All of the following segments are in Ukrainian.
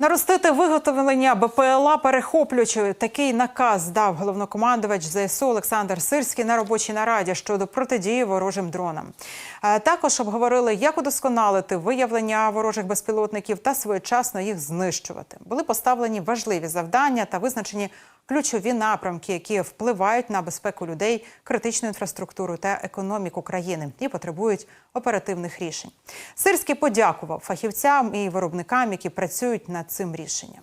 Наростити виготовлення БПЛА перехоплюючи такий наказ дав головнокомандувач ЗСУ Олександр Сирський на робочій нараді щодо протидії ворожим дронам. Е, Також обговорили, як удосконалити виявлення ворожих безпілотників та своєчасно їх знищувати. Були поставлені важливі завдання та визначені ключові напрямки, які впливають на безпеку людей, критичну інфраструктуру та економіку країни і потребують оперативних рішень. Сирський подякував фахівцям і виробникам, які працюють над цим рішенням.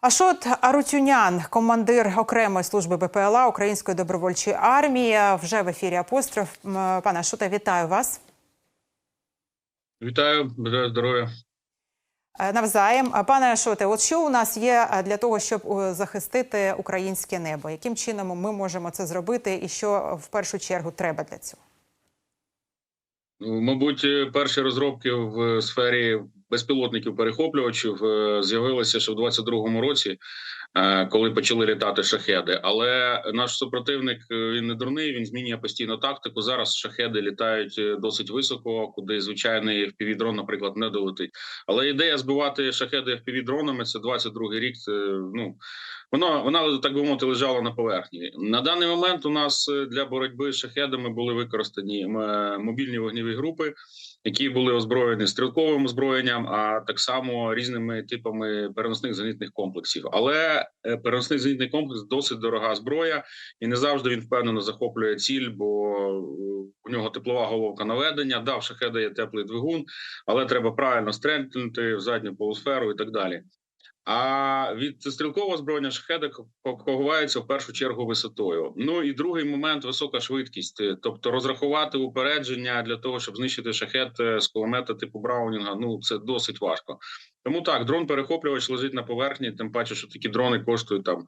Ашот Арутюнян, командир окремої служби БПЛА Української добровольчої армії, вже в ефірі апостроф. Пане Ашоте, вітаю вас. Вітаю, здоров'я. Е, Навзаєм, пане Шоте, от що у нас є е, для того, щоб е, захистити українське небо? Яким чином ми можемо це зробити, і що в першу чергу треба для цього? Ну, Мабуть, е, перші розробки в сфері безпілотників перехоплювачів е, з'явилися ще в 22-му році, е, коли почали літати шахеди. Але наш супротивник е, він не дурний, він змінює постійно тактику. Зараз шахеди літають е, досить високо, куди звичайний FPV-дрон, наприклад, не долетить. Але ідея збивати шахеди FPV-дронами – це 22-й рік. Це ну Воно вона так би мовити лежала на поверхні. На даний момент у нас е, для боротьби з шахедами були використані е, мобільні вогневі групи, які були озброєні стрілковим озброєнням, а так само різними типами переносних зенітних комплексів. Але е, переносний зенітний комплекс досить дорога зброя, і не завжди він впевнено захоплює ціль, бо у нього теплова головка наведення. Да, в шахеда є теплий двигун, але треба правильно стрельнути в задню полусферу і так далі. А від стрілкового зброєння шахеда ховається в першу чергу висотою. Ну і другий момент висока швидкість, тобто розрахувати упередження для того, щоб знищити шахет е, з кулемета типу Браунінга. Ну це досить важко. Тому так, дрон перехоплювач лежить на поверхні, тим паче, що такі дрони коштують там.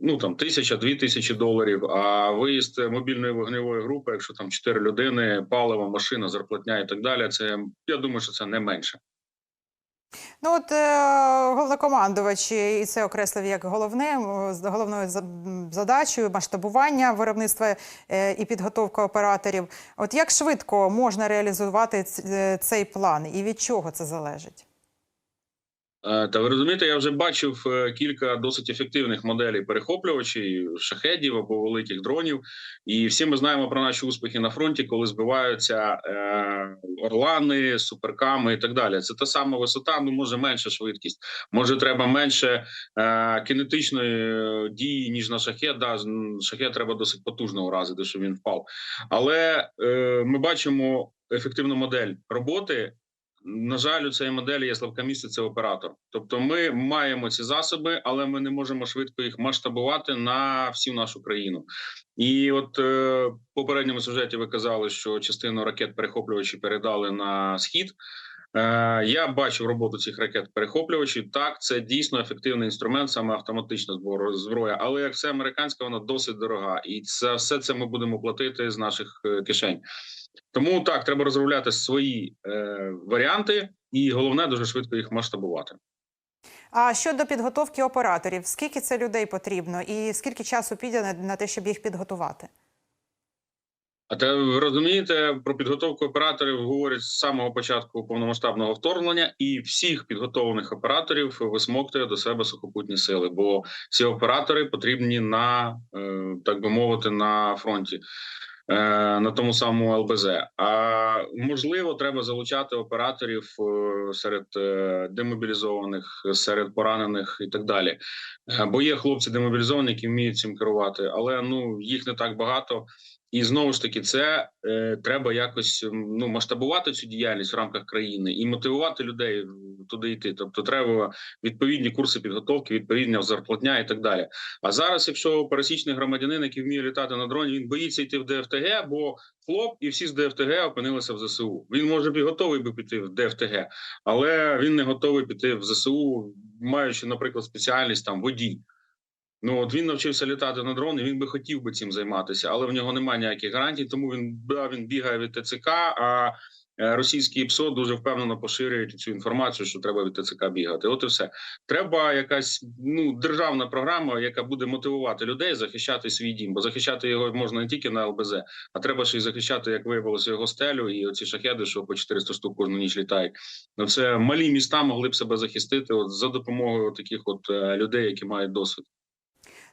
Ну там тисяча, дві тисячі доларів. А виїзд мобільної вогневої групи, якщо там чотири людини, паливо, машина, зарплатня і так далі. Це я думаю, що це не менше. Ну от е, головнокомандувач і це окреслив як головне головною за- задачею масштабування виробництва е, і підготовка операторів. От як швидко можна реалізувати е, цей план, і від чого це залежить? Е, Та ви розумієте, я вже бачив е, кілька досить ефективних моделей перехоплювачів, шахедів або великих дронів. І всі ми знаємо про наші успіхи на фронті, коли збиваються е, орлани, суперками і так далі. Це та сама висота, ну може менша швидкість. Може, треба менше кінетичної дії ніж на шахет. Да, шахет треба досить потужно уразити, щоб він впав. Але ми бачимо ефективну модель роботи. На жаль, у цієї моделі є слабка місце це оператор. Тобто, ми маємо ці засоби, але ми не можемо швидко їх масштабувати на всю нашу країну. І от е, в попередньому сюжеті ви казали, що частину ракет перехоплювачі передали на схід. Е, я бачив роботу цих ракет перехоплювачів. Так, це дійсно ефективний інструмент, саме автоматична збро- зброя. Але як все американське, вона досить дорога, і це все це ми будемо платити з наших е, кишень. Тому так треба розробляти свої е, варіанти, і головне дуже швидко їх масштабувати. А щодо підготовки операторів, скільки це людей потрібно, і скільки часу піде на те, щоб їх підготувати? А те ви розумієте, про підготовку операторів говорять з самого початку повномасштабного вторгнення, і всіх підготовлених операторів висмоктує до себе сухопутні сили, бо ці оператори потрібні на е, так би мовити на фронті. е, На тому самому ЛБЗ, а можливо, треба залучати операторів е, серед демобілізованих, серед поранених і так далі. Бо є хлопці демобілізовані, які вміють цим керувати, але ну їх не так багато. І знову ж таки, це е, треба якось ну масштабувати цю діяльність в рамках країни і мотивувати людей туди йти. Тобто, треба відповідні курси підготовки, відповідна зарплатня і так далі. А зараз, якщо пересічний громадянин, який вміє літати на дроні, він боїться йти в ДФТГ, бо хлоп і всі з ДФТГ опинилися в ЗСУ. Він може б і готовий би піти в ДФТГ, але він не готовий піти в ЗСУ, маючи, наприклад, спеціальність там водій. Ну от він навчився літати на дрон, і він би хотів би цим займатися, але в нього немає ніяких гарантій, тому він да, він бігає від ТЦК. А е, російські ПСО дуже впевнено поширюють цю інформацію, що треба від ТЦК бігати. От і все. Треба якась ну державна програма, яка буде мотивувати людей захищати свій дім, бо захищати його можна не тільки на ЛБЗ, а треба ще й захищати, як виявилося, його стелю і оці шахеди, що по 400 штук кожну ніч літають. Ну це малі міста могли б себе захистити от за допомогою таких от е, людей, які мають досвід.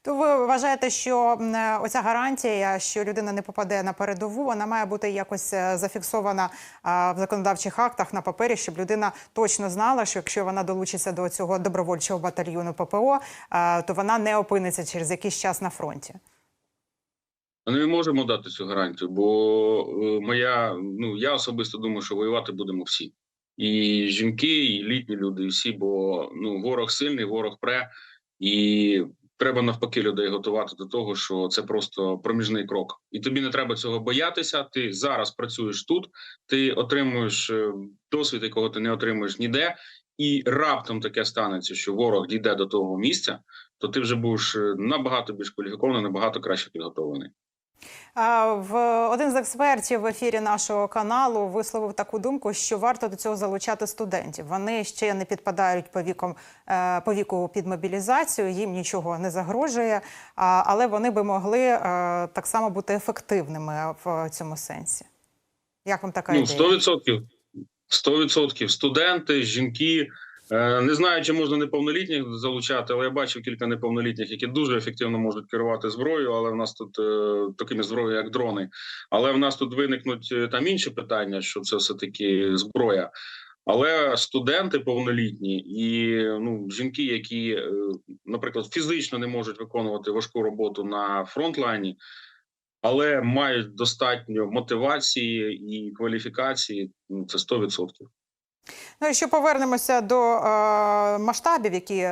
То ви вважаєте, що е, оця гарантія, що людина не попаде на передову, вона має бути якось е, зафіксована в законодавчих актах на папері, щоб людина точно знала, що якщо вона долучиться до цього добровольчого батальйону ППО, то вона не опиниться через якийсь час на фронті. Ми можемо дати цю гарантію, бо е, моя ну я особисто думаю, що воювати будемо всі, і жінки, і літні люди, і всі, бо ну ворог сильний, ворог пре, і треба навпаки людей готувати до того, що це просто проміжний крок, і тобі не треба цього боятися. Ти зараз працюєш тут, ти отримуєш е, досвід, якого ти не отримуєш ніде, і раптом таке станеться, що ворог дійде до того місця, то ти вже будеш е, набагато більш кваліфікований, набагато краще підготовлений. В один з експертів в ефірі нашого каналу висловив таку думку, що варто до цього залучати студентів. Вони ще не підпадають по віком е, по віку під мобілізацію, їм нічого не загрожує, але вони би могли е, так само бути ефективними в цьому сенсі. Як вам така Ну, ідея? 100%. 100%. Студенти, жінки. Е, Не знаю, чи можна неповнолітніх залучати, але я бачив кілька неповнолітніх, які дуже ефективно можуть керувати зброєю. Але в нас тут е, такими зброєю, як дрони. Але в нас тут виникнуть е, там інші питання, що це все таки зброя. Але студенти повнолітні і ну жінки, які, наприклад, фізично не можуть виконувати важку роботу на фронтлайні, але мають достатньо мотивації і кваліфікації. Ну це 100%. Ну, якщо повернемося до е, масштабів, які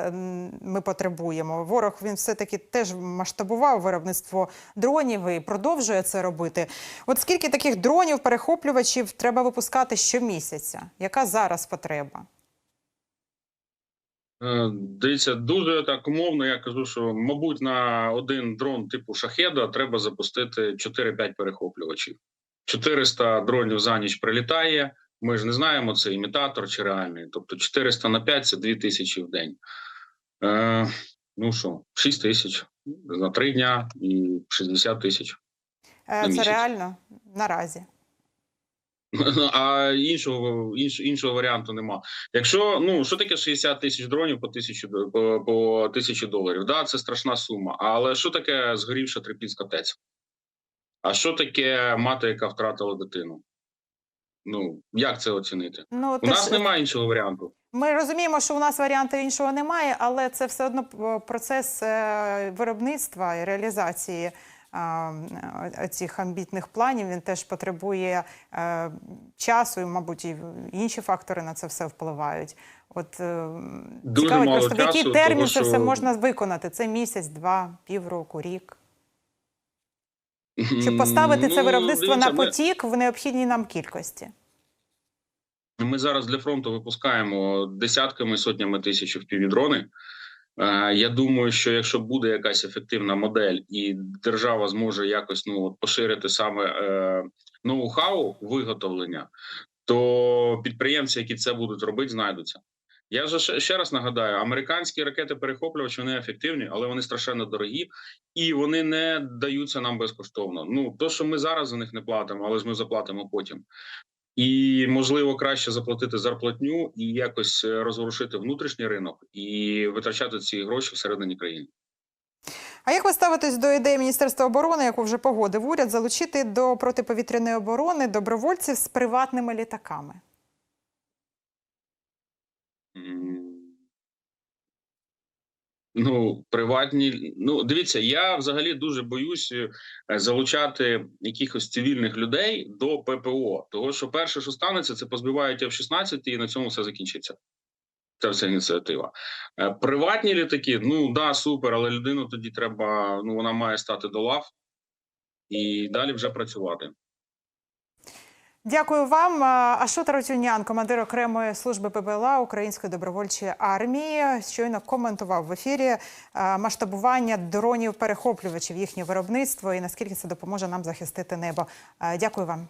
ми потребуємо, ворог він все-таки теж масштабував виробництво дронів і продовжує це робити. От скільки таких дронів, перехоплювачів треба випускати щомісяця? Яка зараз потреба? Е, Дивіться, дуже так умовно. Я кажу, що мабуть на один дрон типу шахеда треба запустити 4-5 перехоплювачів. 400 дронів за ніч прилітає. Ми ж не знаємо, це імітатор чи реальний. Тобто 400 на 5 – це 2000 в день. Е, ну що, 6 тисяч на 3 дня і 60 тисяч. Е, На це місяць. реально наразі. А іншого інш, іншого варіанту нема. Якщо ну що таке 60 тисяч дронів по тисячі по, по тисячі доларів? Да, це страшна сума. Але що таке згорівша Трипільська ТЕЦ? А що таке мати, яка втратила дитину? Ну як це оцінити? Ну, У нас ж- немає іншого варіанту. Ми розуміємо, що у нас варіанту іншого немає, але це все одно процес е, виробництва і реалізації е, цих амбітних планів. Він теж потребує е, часу, і, мабуть, і інші фактори на це все впливають. От е, Дуже цікавить мало просто в який термін того, це все що- можна виконати? Це місяць, два, півроку, рік. Щоб поставити це ну, виробництво дивіться, на ми- потік в необхідній нам кількості. Ми зараз для фронту випускаємо десятками сотнями тисяч впівдрони. Е, Я думаю, що якщо буде якась ефективна модель, і держава зможе якось ну поширити саме е, ноу-хау виготовлення, то підприємці, які це будуть робити, знайдуться. Я ж ще, раз нагадаю: американські ракети перехоплювачі вони ефективні, але вони страшенно дорогі і вони не даються нам безкоштовно. Ну то, що ми зараз за них не платимо, але ж ми заплатимо потім. І можливо краще заплатити зарплатню і якось е, розворушити внутрішній ринок і витрачати ці гроші всередині країни. А як ви ставитесь до ідеї Міністерства оборони, яку вже погодив уряд, залучити до протиповітряної оборони добровольців з приватними літаками? Ну, приватні. Ну, дивіться, я взагалі дуже боюсь е, залучати якихось цивільних людей до ППО. Того, що перше, що станеться, це позбивають F-16 і на цьому все закінчиться. Це вся ініціатива. Е, Приватні літаки, ну да, супер, але людину тоді треба. Ну вона має стати до лав і далі вже працювати. Дякую вам. А, Ашот Ротюнян, командир окремої служби ПБЛА Української добровольчої армії, щойно коментував в ефірі масштабування дронів перехоплювачів їхнє виробництво і наскільки це допоможе нам захистити небо. Дякую вам.